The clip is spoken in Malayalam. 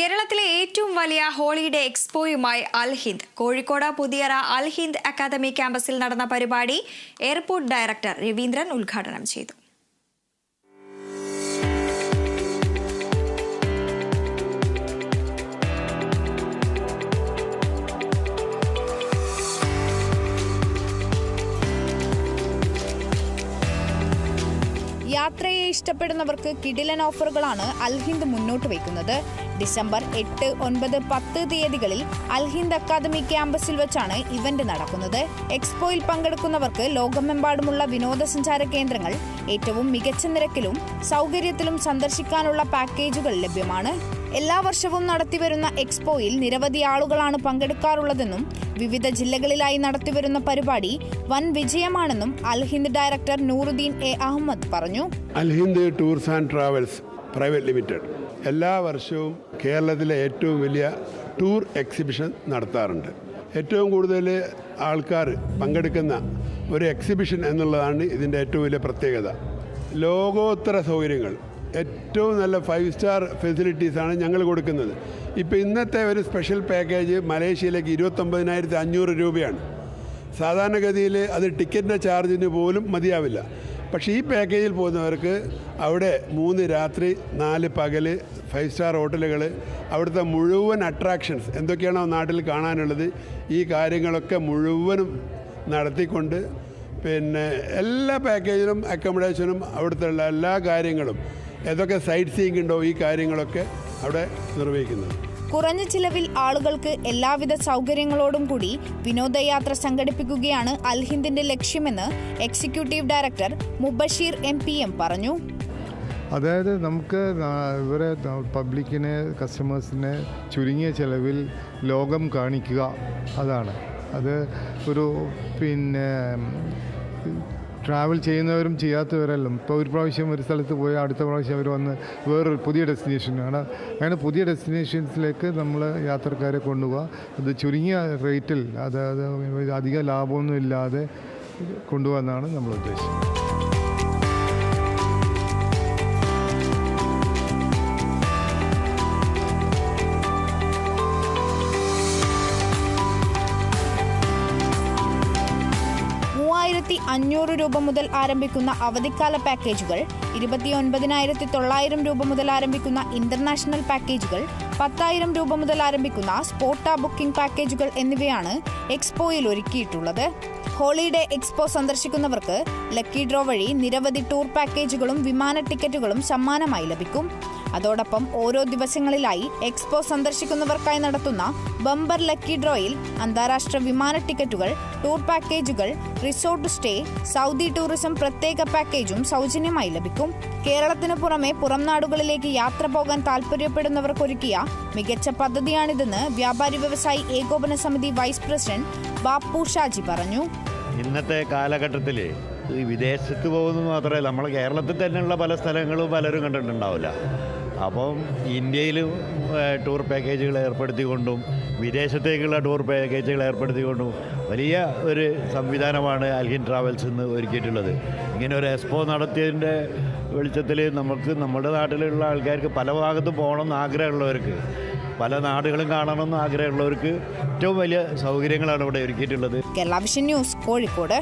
കേരളത്തിലെ ഏറ്റവും വലിയ ഹോളിഡേ എക്സ്പോയുമായി അൽ ഹിന്ദ്. കോഴിക്കോട് പുതിയറ അൽ ഹിന്ദ് അക്കാദമി ക്യാമ്പസിൽ നടന്ന പരിപാടി എയർപോർട്ട് ഡയറക്ടർ രവീന്ദ്രൻ ഉദ്ഘാടനം ചെയ്തു. യാത്രയെ ഇഷ്ടപ്പെടുന്നവർക്ക് കിടിലൻ ഓഫറുകളാണ് അൽഹിന്ദ് മുന്നോട്ട് വയ്ക്കുന്നത്. ഡിസംബർ എട്ട് ഒൻപത് പത്ത് തീയതികളിൽ അൽഹിന്ദ് അക്കാദമി ക്യാമ്പസിൽ വെച്ചാണ് ഇവന്റ് നടക്കുന്നത്. എക്സ്പോയിൽ പങ്കെടുക്കുന്നവർക്ക് ലോകമെമ്പാടുമുള്ള വിനോദസഞ്ചാര കേന്ദ്രങ്ങൾ ഏറ്റവും മികച്ച നിരക്കിലും സൗകര്യത്തിലും സന്ദർശിക്കാനുള്ള പാക്കേജുകൾ ലഭ്യമാണ്. എല്ലാ വർഷവും നടത്തിവരുന്ന എക്സ്പോയിൽ നിരവധി ആളുകളാണ് പങ്കെടുക്കാറുള്ളതെന്നും വിവിധ ജില്ലകളിലായി നടത്തിവരുന്ന പരിപാടി വൻ വിജയമാണെന്നും അൽഹിന്ദ് ഡയറക്ടർ നൂറുദ്ദീൻ എ അഹമ്മദ് പറഞ്ഞു. Al Hind tours and travels private limited എല്ലാ വർഷവും കേരളത്തിലെ ഏറ്റവും വലിയ ടൂർ എക്സിബിഷൻ നടത്താറുണ്ട്. ഏറ്റവും കൂടുതൽ ആൾക്കാർ പങ്കെടുക്കുന്ന ഒരു എക്സിബിഷൻ എന്നുള്ളതാണ് ഇതിന്റെ ഏറ്റവും വലിയ പ്രത്യേകത. ലോകോത്തര സൗകര്യങ്ങൾ ഏറ്റവും നല്ല ഫൈവ് സ്റ്റാർ ഫെസിലിറ്റീസാണ് ഞങ്ങൾ കൊടുക്കുന്നത്. ഇപ്പോൾ ഇന്നത്തെ ഒരു സ്പെഷ്യൽ പാക്കേജ് മലേഷ്യയിലേക്ക് ഇരുപത്തൊമ്പതിനായിരത്തി അഞ്ഞൂറ് രൂപയാണ്. സാധാരണഗതിയിൽ അത് ടിക്കറ്റിന്റെ ചാർജിന് പോലും മതിയാവില്ല. പക്ഷേ ഈ പാക്കേജിൽ പോകുന്നവർക്ക് അവിടെ മൂന്ന് രാത്രി നാല് പകൽ ഫൈവ് സ്റ്റാർ ഹോട്ടലുകൾ അവിടുത്തെ മുഴുവൻ അട്രാക്ഷൻസ് എന്തൊക്കെയാണോ നാട്ടിൽ കാണാനുള്ളത് ഈ കാര്യങ്ങളൊക്കെ മുഴുവനും നടത്തിക്കൊണ്ട് പിന്നെ എല്ലാ പാക്കേജിലും അക്കോമഡേഷനും അവിടുത്തെ എല്ലാ കാര്യങ്ങളും ഏതൊക്കെ സൈറ്റ് സീയിങ് ഉണ്ടോ ഈ കാര്യങ്ങളൊക്കെ അവിടെ നിർവഹിക്കുന്നത്? കുറഞ്ഞ ചിലവിൽ ആളുകൾക്ക് എല്ലാവിധ സൗകര്യങ്ങളോടും കൂടി വിനോദയാത്ര സംഘടിപ്പിക്കുകയാണ് അൽഹിന്ദിന്റെ ലക്ഷ്യമെന്ന് executive director Mubasheer M P M പറഞ്ഞു. അതായത് നമുക്ക് ഇവരെ പബ്ലിക്കിനെ കസ്റ്റമേഴ്സിനെ ചുരുങ്ങിയ ചിലവിൽ ലോകം കാണിക്കുക അതാണ്. അത് ഒരു പിന്നെ ട്രാവൽ ചെയ്യുന്നവരും ചെയ്യാത്തവരെല്ലാം ഇപ്പോൾ ഒരു പ്രാവശ്യം ഒരു സ്ഥലത്ത് പോയി അടുത്ത പ്രാവശ്യം അവർ വന്ന് വേറൊരു പുതിയ ഡെസ്റ്റിനേഷനാണ്. അങ്ങനെ പുതിയ ഡെസ്റ്റിനേഷൻസിലേക്ക് നമ്മൾ യാത്രക്കാരെ കൊണ്ടുപോകുക അത് ചുരുങ്ങിയ റേറ്റിൽ അതായത് അധിക ലാഭമൊന്നും ഇല്ലാതെ കൊണ്ടുപോകാനാണ് നമ്മൾ ഉദ്ദേശിക്കുന്നത്. മൂവായിരത്തി അഞ്ഞൂറ് രൂപ മുതൽ ആരംഭിക്കുന്ന അവധിക്കാല പാക്കേജുകൾ ഇരുപത്തിയൊൻപതിനായിരത്തി തൊള്ളായിരം രൂപ മുതൽ ആരംഭിക്കുന്ന ഇന്റർനാഷണൽ പാക്കേജുകൾ പത്തായിരം രൂപ മുതൽ ആരംഭിക്കുന്ന സ്പോട്ട ബുക്കിംഗ് പാക്കേജുകൾ എന്നിവയാണ് എക്സ്പോയിൽ ഒരുക്കിയിട്ടുള്ളത്. ഹോളിഡേ എക്സ്പോ സന്ദർശിക്കുന്നവർക്ക് ലക്കി ഡ്രോ വഴി നിരവധി ടൂർ പാക്കേജുകളും വിമാന ടിക്കറ്റുകളും സമ്മാനമായി ലഭിക്കും. അതോടൊപ്പം ഓരോ ദിവസങ്ങളിലായി എക്സ്പോ സന്ദർശിക്കുന്നവർക്കായി നടത്തുന്ന ബമ്പർ ലക്കി ഡ്രോയിൽ അന്താരാഷ്ട്ര വിമാന ടിക്കറ്റുകൾ ടൂർ പാക്കേജുകൾ റിസോർട്ട് സ്റ്റേ സൗദി ടൂറിസം പ്രത്യേക പാക്കേജും സൗജന്യമായി ലഭിക്കും. കേരളത്തിനു പുറമെ പുറം നാടുകളിലേക്ക് യാത്ര പോകാൻ താൽപര്യപ്പെടുന്നവർക്കൊരുക്കിയ മികച്ച പദ്ധതിയാണിതെന്ന് വ്യാപാരി വ്യവസായി ഏകോപന സമിതി വൈസ് പ്രസിഡന്റ് ബാപ്പു ഷാജി പറഞ്ഞു. ഇന്നത്തെ കാലഘട്ടത്തിൽ വിദേശത്ത് പോകുന്നത് മാത്രമേ നമ്മൾ കേരളത്തിൽ തന്നെയുള്ള പല സ്ഥലങ്ങളും പലരും കണ്ടിട്ടുണ്ടാവില്ല. അപ്പം ഇന്ത്യയിൽ ടൂർ പാക്കേജുകൾ ഏർപ്പെടുത്തിക്കൊണ്ടും വിദേശത്തേക്കുള്ള ടൂർ പാക്കേജുകൾ ഏർപ്പെടുത്തിക്കൊണ്ടും വലിയ ഒരു സംവിധാനമാണ് അൽഹിൻ ട്രാവൽസ് ഇന്ന് ഒരുക്കിയിട്ടുള്ളത്. ഇങ്ങനെ ഒരു എക്സ്പോ നടത്തിയതിന്റെ വെളിച്ചത്തിൽ നമുക്ക് നമ്മുടെ നാട്ടിലുള്ള ആൾക്കാർക്ക് പല ഭാഗത്തും പോകണമെന്ന് ആഗ്രഹമുള്ളവർക്ക് പല നാടുകളും കാണണമെന്ന് ആഗ്രഹമുള്ളവർക്ക് ഏറ്റവും വലിയ സൗകര്യങ്ങളാണ് ഇവിടെ ഒരുക്കിയിട്ടുള്ളത്. Kerala vision news Kozhikode.